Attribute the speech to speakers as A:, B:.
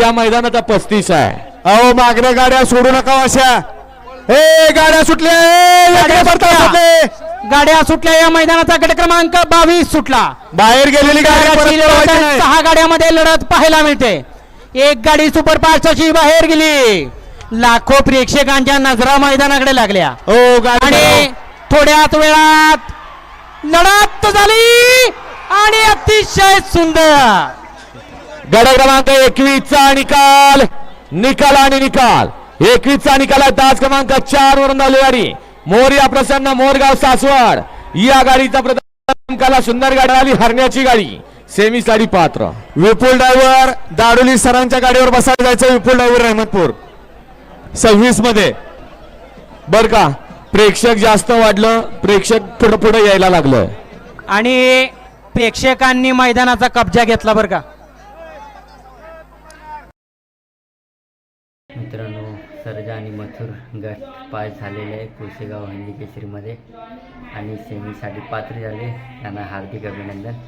A: या मैदानाचा पस्तीस आहे.
B: अहो मागण्या गाड्या सोडू नका अशा. हे गाड्या सुटल्या. ए, सुटले.
C: गाड्या सुटल्या या मैदानाचा गट क्रमांक बावीस सुटला.
B: बाहेर गेलेली गाडी परत
C: गाड्याची लढत
B: पळवायची
C: आहे.
B: नाही.
C: सहा गाड्यामध्ये लढत पाहायला मिळते. एक गाडी सुपरफास्ट अशी बाहेर गेली. लाखो प्रेक्षकांच्या नजरा मैदानाकडे लागल्या.
B: हो गाडी
C: आणि थोड्याच वेळात लढत झाली. आणि अतिशय सुंदर.
A: गड क्रमांक एकवीस चा निकाल. निकाल आणि निकाल. एकवीस चा निकाल आहे तास क्रमांक चार वरून धावली गाडी मोर्या प्रसन्न मोरगाव सासवड. या गाडीचा प्रथम काला सुंदर गाडी आली हरण्याची गाडी. सेमी साठी पात्र.
B: विपुल ड्रायव्हर दाडोली सरांच्या गाडीवर बसायला जायचं विपुल ड्रायव्हर रहमतपूर सव्वीसमध्ये.
A: बर का प्रेक्षक जास्त वाढलं प्रेक्षक पुढे पुढे यायला लागलं.
C: आणि प्रेक्षकांनी मैदानाचा कब्जा घेतला बरं का.
D: मित्रांनो सर्जा आणि मथुर गट पास झालेले आहे कुळशेगाव हंडी केसरीमध्ये. आणि सेमीसाठी पात्र झाले. त्यांना हार्दिक अभिनंदन.